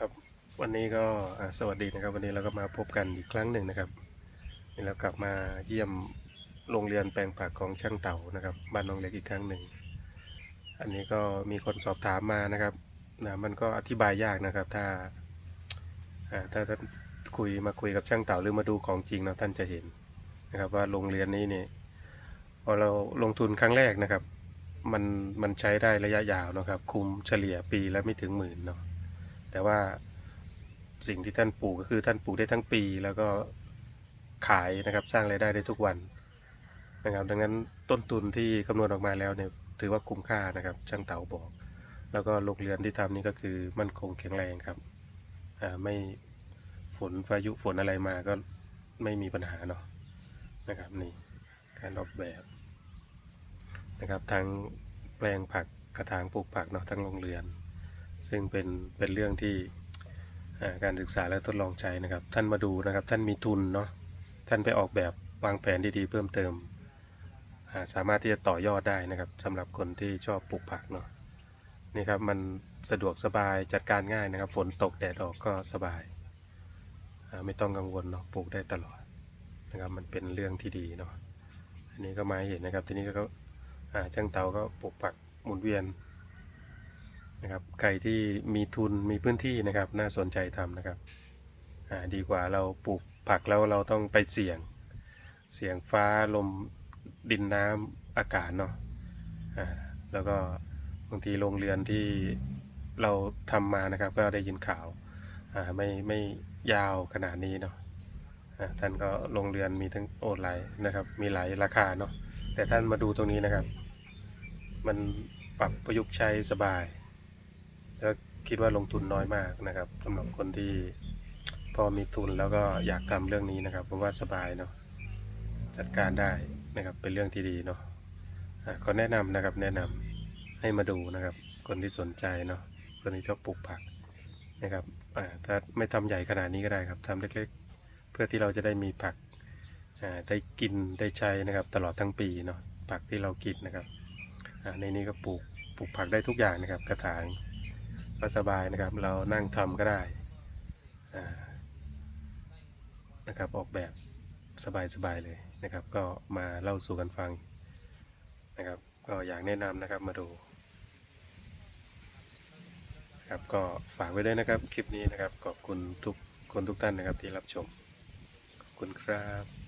ครับวันนี้ก็สวัสดีนะครับ วันนี้เราก็มาพบกันอีกครั้งหนึ่งนะครับนี่เรากลับมาเยี่ยมโรงเรียนแปลงผักของช่างเต่านะครับบ้านน้องเล็กอีกครั้งหนึ่ง อันนี้ก็มีคนสอบถามมานะครับนะมันก็อธิบายยากนะครับ ถ้าถ้าท่านคุยมาคุยกับช่างเต่าหรือมาดูของจริงเนาะท่านจะเห็นนะครับ ว่าโรงเรียนนี้เนี่ยพอเราลงทุนครั้งแรกนะครับ มันมันใช้ได้ระยะยาวนะครับ คุมเฉลี่ยปีละไม่ถึงหมื่นเนาะ แต่ว่าสิ่งที่ท่านปลูกก็คือท่านปลูกได้ทั้งปี แล้วก็ขายนะครับสร้างรายได้ได้ทุกวันนะครับ ดังนั้นต้นทุนที่คำนวณออกมาแล้วเนี่ยถือว่าคุ้มค่านะครับช่างเต๋าบอก แล้วก็โรงเรือนที่ทำนี่ก็คือมั่นคงแข็งแรงครับไม่ฝนพายุฝนอะไรมาก็ไม่มีปัญหาเนาะนะครับนี่การออกแบบนะครับทั้งแปลงผักกระถางปลูกผักเนาะทั้งโรงเรือน ซึ่งเป็นเป็นเรื่องที่การศึกษาและทดลองใช้นะครับ ท่านมาดูนะครับ ท่านมีทุนเนาะท่านไปออกแบบวางแผนดีๆ เพิ่มเติม สามารถที่จะต่อยอดได้นะครับสำหรับคนที่ชอบปลูกผักเนาะนี่ครับมันสะดวกสบายจัดการง่ายนะครับ ฝนตกแดดออกก็สบาย ไม่ต้องกังวลเนาะปลูกได้ตลอดนะครับมันเป็นเรื่องที่ดีเนาะอันนี้ก็มาเห็นนะครับ ทีนี้ก็ช่างเตาก็ปลูกผักหมุนเวียน นะครับใครที่มีทุนมีพื้นที่นะครับ น่าสนใจทำนะครับดีกว่าเราปลูกผักแล้วเราต้องไปเสี่ยง เสี่ยงฟ้าลมดินน้ำอากาศเนาะอ่าแล้วก็บางทีโรงเรือนที่เราทำมานะครับ ก็ได้ยินข่าวไม่ไม่ยาวขนาดนี้เนาะท่านก็โรงเรือนมีทั้งโอหลายนะครับ มีหลายราคาเนาะแต่ท่านมาดูตรงนี้นะครับ มันปรับประยุกต์ใช้สบาย แล้วคิดว่าลงทุนน้อยมากนะครับสำหรับคนที่พอมีทุนแล้วก็อยากทำเรื่องนี้นะครับผมว่าสบายเนาะจัดการได้นะครับเป็นเรื่องที่ดีเนาะก็แนะนำนะครับแนะนำให้มาดูนะครับ คนที่สนใจเนาะคนที่ชอบปลูกผักนะครับถ้าไม่ทำใหญ่ขนาดนี้ก็ได้ครับทำเล็กๆ เพื่อที่เราจะได้มีผักได้กินได้ใช้นะครับ ตลอดทั้งปีเนาะผักที่เรากินนะครับในนี้ก็ปลูกปลูกผักได้ทุกอย่างนะครับกระถาง ก็สบายนะครับ เรานั่งทำก็ได้นะครับออกแบบสบายๆเลยนะครับ ก็มาเล่าสู่กันฟังนะครับ ก็อยากแนะนำนะครับมาดูนะครับก็ฝากไว้ด้วยนะครับคลิปนี้นะครับขอบคุณทุกคนทุกท่านนะครับที่รับชมขอบคุณครับ